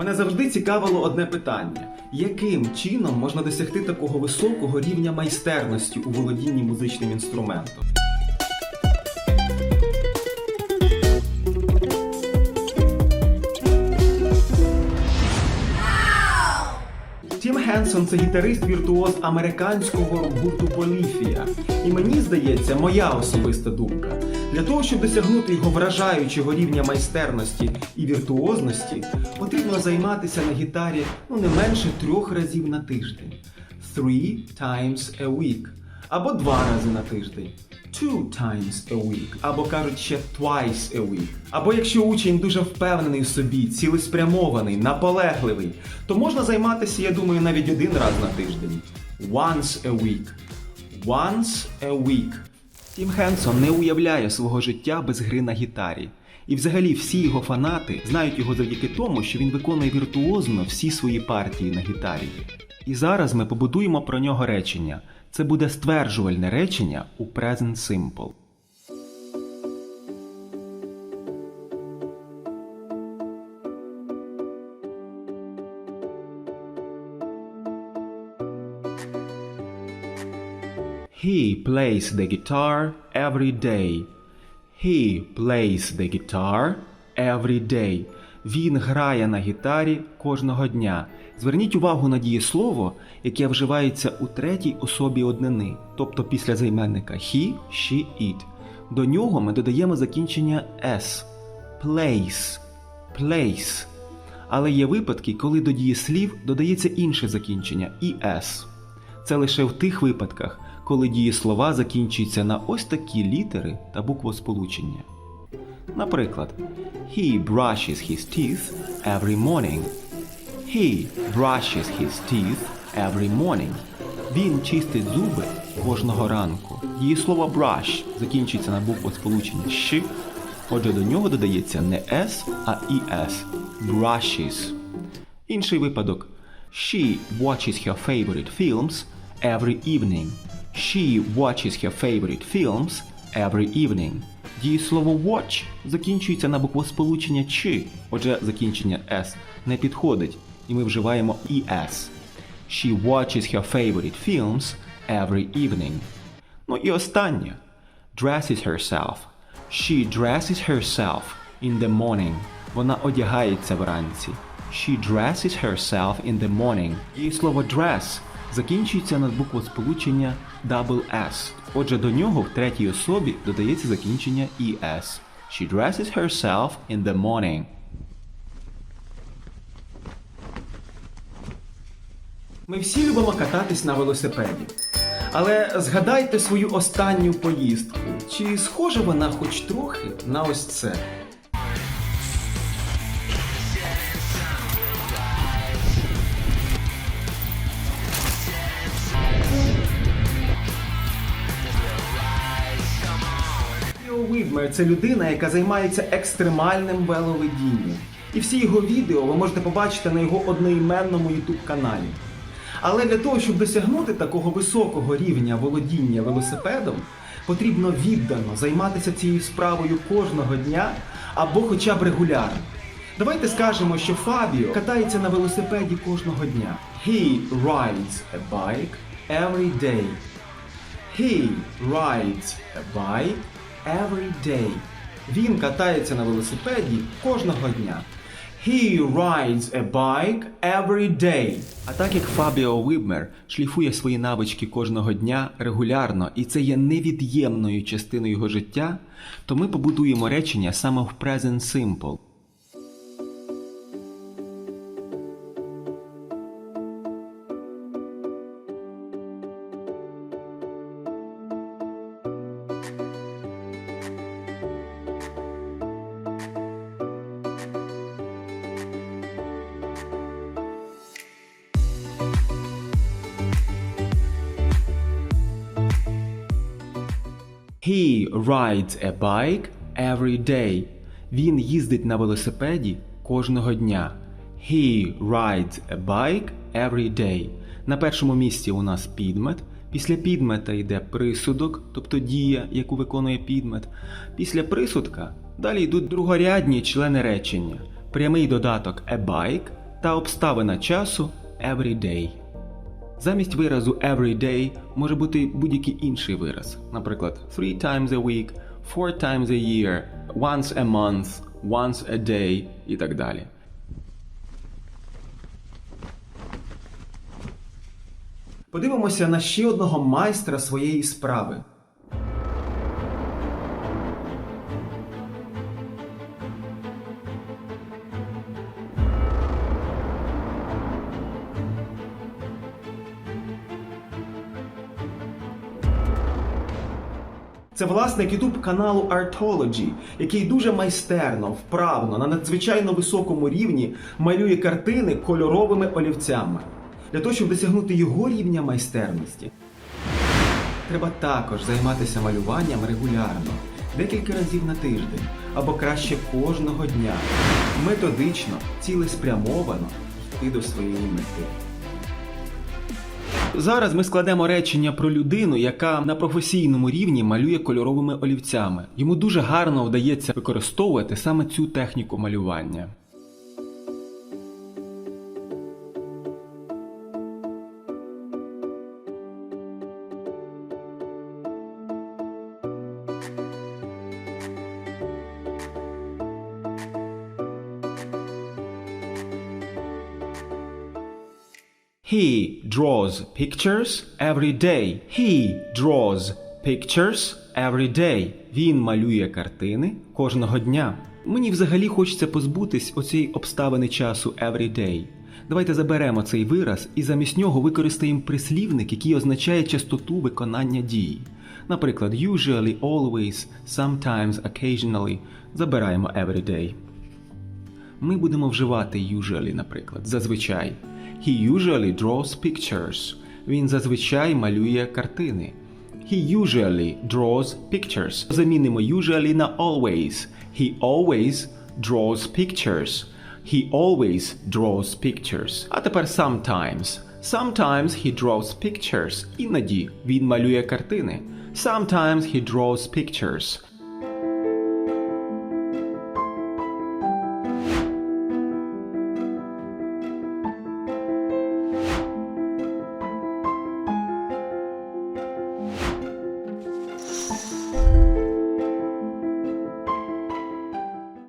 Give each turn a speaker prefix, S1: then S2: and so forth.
S1: Мене завжди цікавило одне питання: яким чином можна досягти такого високого рівня майстерності у володінні музичним інструментом? Тім Хенсон це гітарист віртуоз американського гурту Поліфія. І мені здається, моя особиста думка. Для того, щоб досягнути його вражаючого рівня майстерності і віртуозності, потрібно займатися на гітарі ну не менше трьох разів на тиждень. Three times a week. Або два рази на тиждень. Two times a week, або кажуть ще twice a week. Або якщо учень дуже впевнений в собі, цілеспрямований, наполегливий, то можна займатися, я думаю, навіть один раз на тиждень. Once a week. Once a week. Тім Хенсон не уявляє свого життя без гри на гітарі. І взагалі всі його фанати знають його завдяки тому, що він виконує віртуозно всі свої партії на гітарі. І зараз ми побудуємо про нього речення. Це буде стверджувальне речення у Present Simple. He plays the guitar every day. He plays the guitar every day. Він грає на гітарі кожного дня. Зверніть увагу на дієслово, яке вживається у третій особі однини, тобто після займенника he, she, it. До нього ми додаємо закінчення s. Plays. Place. Але є випадки, коли до дієслів додається інше закінчення es. Це лише в тих випадках, коли дієслова закінчуються на ось такі літери та буквосполучення. Наприклад, He brushes his teeth every morning. He brushes his teeth every morning. Він чистить зуби кожного ранку. Дієслово brush закінчується на буквосполучення «щ», отже до нього додається не s, а es. Brushes. Інший випадок. She watches her favorite films every evening. She watches her favorite films every evening. Дієслово watch закінчується на буквосполучення чи, отже, закінчення s не підходить, і ми вживаємо es. She watches her favorite films every evening. Ну і останнє. Dresses herself. She dresses herself in the morning. Вона одягається вранці. She dresses herself in the morning. Її слово dress закінчується на буквосполучення S. Отже, до нього в третій особі додається закінчення ES. She dresses herself in the morning. Ми всі любимо кататись на велосипеді. Але згадайте свою останню поїздку. Чи схожа вона хоч трохи на ось це? Вівмер це людина, яка займається екстремальним веловедінням. І всі його відео ви можете побачити на його одноіменному YouTube каналі. Але для того, щоб досягнути такого високого рівня володіння велосипедом, потрібно віддано займатися цією справою кожного дня або хоча б регулярно. Давайте скажемо, що Фабіо катається на велосипеді кожного дня. He rides a bike every day. He rides a bike every day. Він катається на велосипеді кожного дня. He rides a bike every day. А так як Фабіо Вибмер шліфує свої навички кожного дня регулярно, і це є невід'ємною частиною його життя, то ми побудуємо речення саме в Present Simple. He rides a bike every day. Він їздить на велосипеді кожного дня. He rides a bike every day. На першому місці у нас підмет. Після підмета йде присудок, тобто дія, яку виконує підмет. Після присудка далі йдуть другорядні члени речення. Прямий додаток a bike та обставина часу every day. Замість виразу every day може бути будь-який інший вираз, наприклад, three times a week, four times a year, once a month, once a day і так далі. Подивимося на ще одного майстра своєї справи. Це власник YouTube каналу Artology, який дуже майстерно, вправно, на надзвичайно високому рівні малює картини кольоровими олівцями. Для того, щоб досягнути його рівня майстерності, треба також займатися малюванням регулярно, декілька разів на тиждень, або краще кожного дня, методично, цілеспрямовано йти до своєї мети. Зараз ми складемо речення про людину, яка на професійному рівні малює кольоровими олівцями. Йому дуже гарно вдається використовувати саме цю техніку малювання. He draws pictures every day. He draws pictures every day. Він малює картини кожного дня. Мені взагалі хочеться позбутись оцієї обставини часу every day. Давайте заберемо цей вираз і замість нього використаємо прислівник, який означає частоту виконання дії. Наприклад, usually, always, sometimes, occasionally. Забираємо every day. Ми будемо вживати usually, наприклад, зазвичай. He usually draws pictures. Він зазвичай малює картини. He usually draws pictures. Замінимо usually на always. He always draws pictures. He always draws pictures. А тепер sometimes. Sometimes he draws pictures. Іноді він малює картини. Sometimes he draws pictures.